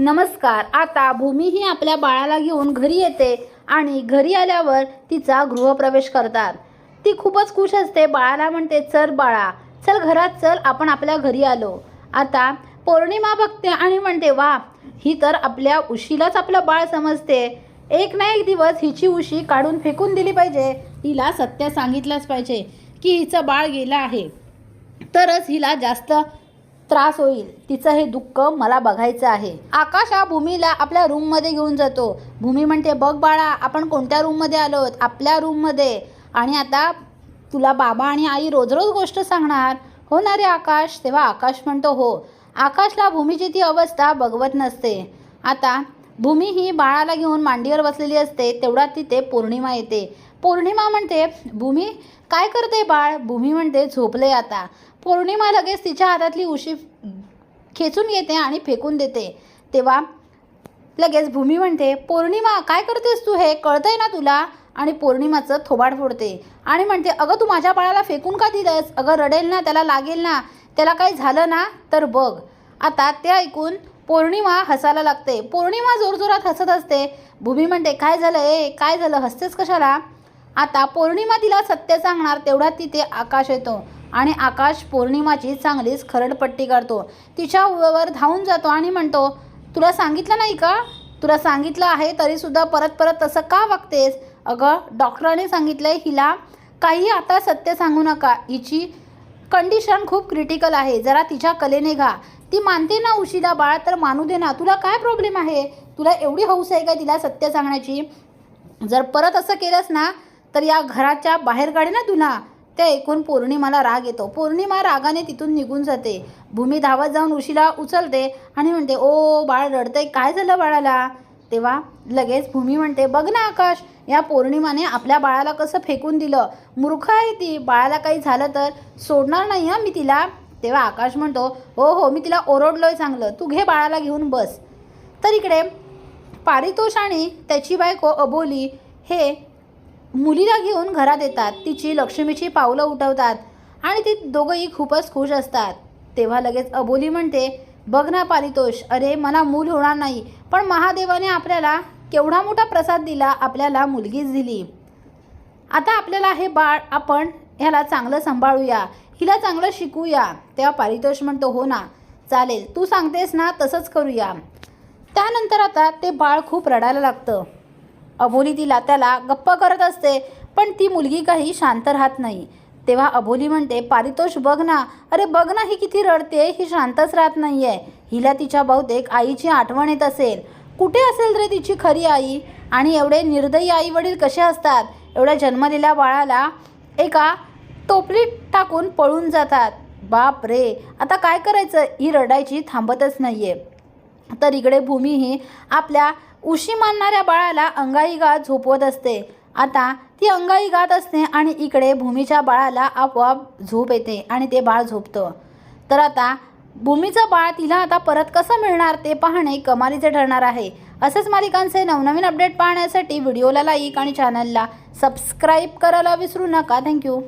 नमस्कार आता भूमी ही आपल्या बाळाला घेऊन घरी येते आणि घरी आल्यावर तिचा गृहप्रवेश करतात. ती खूपच खुश असते बाळाला म्हणते चल बाळा चल घरात चल आपण आपल्या घरी आलो. आता पौर्णिमा बघते आणि म्हणते वा ही तर आपल्या उशीलाच आपलं बाळ समजते. एक ना एक दिवस हिची उशी काढून फेकून दिली पाहिजे. हिला सत्य सांगितलंच पाहिजे की हिचं बाळ गेलं आहे. तरच हिला जास्त त्रास होईल. तिचं हे दुःख मला बघायचं आहे. आकाश हा भूमीला आपल्या रूममध्ये घेऊन जातो. भूमी म्हणते बघ बाळा आपण कोणत्या रूममध्ये आलोत? आपल्या रूममध्ये आणि आता तुला बाबा आणि आई रोज रोज गोष्ट सांगणार. हो ना रे आकाश. तेव्हा आकाश म्हणतो हो. आकाशला भूमीची ती अवस्था बघवत नसते. आता भूमी ही बाळाला घेऊन मांडीवर बसलेली असते तेवढ्यात तिथे पौर्णिमा येते. पौर्णिमा म्हणते भूमी काय करते बाळ? भूमी म्हणते झोपले आता. पौर्णिमा लगेच तिच्या हातातली उशी खेचून घेते आणि फेकून देते. तेव्हा लगेच भूमी म्हणते पौर्णिमा काय करतेस तू हे? कळतंय ना तुला? आणि पौर्णिमाचं थोबाड फोडते. आणि म्हणते अगं तू माझ्या बाळाला फेकून का दिलंस? अगं रडेल ना त्याला लागेल ना त्याला काही झालं ना तर बघ. आता ते ऐकून पौर्णिमा हसायला लागते. पौर्णिमा जोरजोरात हसत असते. भूमी म्हणते काय झालं ए? काय झालं? हसतेस कशाला? आता पौर्णिमा तिला सत्य सांगणार तेवढा तिथे आकाश येतो आणि आकाश पौर्णिमाची चांगलीच खरडपट्टी करतो तिच्यावर धावून जातो आणि म्हणतो तुला सांगितलं नाही का? तुला सांगितलं आहे तरीसुद्धा परत परत तसं का वागतेस? अगं डॉक्टरांनी सांगितलं आहे हिला काही आता सत्य सांगू नका. हिची कंडिशन खूप क्रिटिकल आहे. जरा तिच्या कलेने घा. ती मानते ना उशीला बाळ तर मानू दे ना. तुला काय प्रॉब्लेम आहे? तुला एवढी हौस आहे का तिला सत्य सांगण्याची? जर परत असं केलंस ना तर या घराच्या बाहेर काढे ना तुला. ते ऐकून पौर्णिमाला राग येतो. पौर्णिमा रागाने तिथून निघून जाते. भूमी धावत जाऊन उशीला उचलते आणि म्हणते ओ बाळ रडतंय. काय झालं बाळाला? तेव्हा लगेच भूमी म्हणते बघ ना आकाश या पौर्णिमाने आपल्या बाळाला कसं फेकून दिलं. मूर्ख आहे ती. बाळाला काही झालं तर सोडणार नाही हां मी तिला. तेव्हा आकाश म्हणतो हो हो मी तिला ओरडलोय चांगलं. तू घे बाळाला घेऊन बस. तर इकडे पारितोष आणि त्याची बायको अबोली हे मुलीला घेऊन घरात येतात. तिची लक्ष्मीची पावलं उठवतात आणि ती दोघंही खूपच खुश असतात. तेव्हा लगेच अबोली म्हणते बघ ना पारितोष अरे मला मूल होणार नाही पण महादेवाने आपल्याला केवढा मोठा प्रसाद दिला आपल्याला मुलगीच दिली. आता आपल्याला हे बाळ आपण ह्याला चांगलं सांभाळूया हिला चांगलं शिकूया. तेव्हा पारितोष म्हणतो हो ना चालेल तू सांगतेस ना तसंच करूया. त्यानंतर आता ते बाळ खूप रडायला लागतं. अबोली तिला त्याला गप्प करत असते पण ती मुलगी काही शांत राहत नाही. तेव्हा अबोली म्हणते पारितोष बघ ना. अरे बघ ना ही किती रडते ही शांतच राहत नाही आहे हिला तिच्या बहुतेक आईची आठवण येत असेल. कुठे असेल रे तिची खरी आई? आणि एवढे निर्दयी आई वडील कसे असतात? एवढ्या जन्मलेल्या बाळाला एका टोपलीत टाकून पळून जातात. बाप रे आता काय करायचं? ही रडायची थांबतच नाही आहे तर इकडे भूमी ही आपल्या उशी मानणाऱ्या बाळाला अंगाईगा झोपवत असते. आता ती अंगाई गात असते आणि इकडे भूमीच्या बाळाला आपोआप झोप येते आणि ते बाळ झोपतं. तर आता भूमीचं बाळ तिला आता परत कसं मिळणार ते पाहणे कमालीचे ठरणार आहे. असेच मालिकांचे नवनवीन अपडेट पाहण्यासाठी व्हिडिओला लाईक आणि चॅनलला सबस्क्राईब करायला विसरू नका. थँक्यू